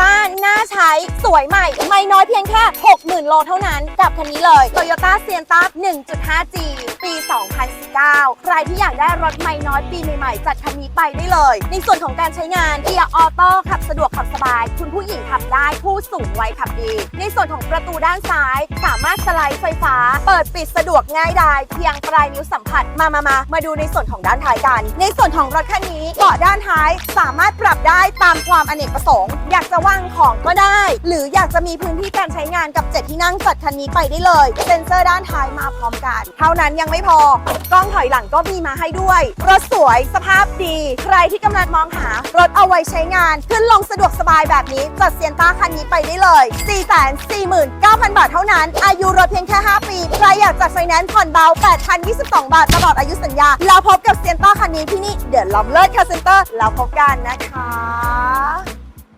ต้าน่าใช้สวยใหม่ ไม่น้อยเพียงแค่ 60,000 โลเท่านั้น กับคันนี้เลย Toyota s i e n t a 1.5G ปี 2019 ใครที่อยากได้รถไม่น้อยปีใหม่ๆ จัดคันนี้ไปได้เลย ในส่วนของการใช้งานเกียร์ออโต้ขับสะดวกขับสบาย คุณผู้หญิงขับได้ผู้สูงวัยขับดี ในส่วนของประตูด้านซ้าย สามารถสไลด์ไฟฟ้า เปิดปิดสะดวกง่ายดายเพียงปลายนิ้วสัมผัสมามามามาดูในส่วนของด้านท้ายกัน ในส่วนของรถคันนี้เบาะด้านท้ายสามารถปรับได้ตามความอเนกประสงค์ อยากจะวางของก็ได้ หรืออยากจะมีพื้นที่การใช้งานกับเจ็ดที่นั่งจัดคันนี้ไปได้เลย เซ็นเซอร์ด้านท้ายมาพร้อมกัน เท่านั้นยังไม่พอกล้องถอยหลังก็มีมาให้ด้วย รถสวยสภาพดี ใครที่กำลังมองหารถเอาไว้ใช้งาน ขึ้นลงสะดวกสบายแบบนี้จัดเซียนต้าคันนี้ไปได้เลย 449,000 บาทเท่านั้น อายุรถเพียงแค่ 5 ปี ใครอยากจัดไฟแนนซ์ผ่อนเบา 8,022 บาทตลอดอายุสัญญา แล้วพบกับเซียนต้าคันนี้ที่นี่เดี๋ยวล้อมเลิศคาเซ็นเตอร์แล้วพบกันนะคะ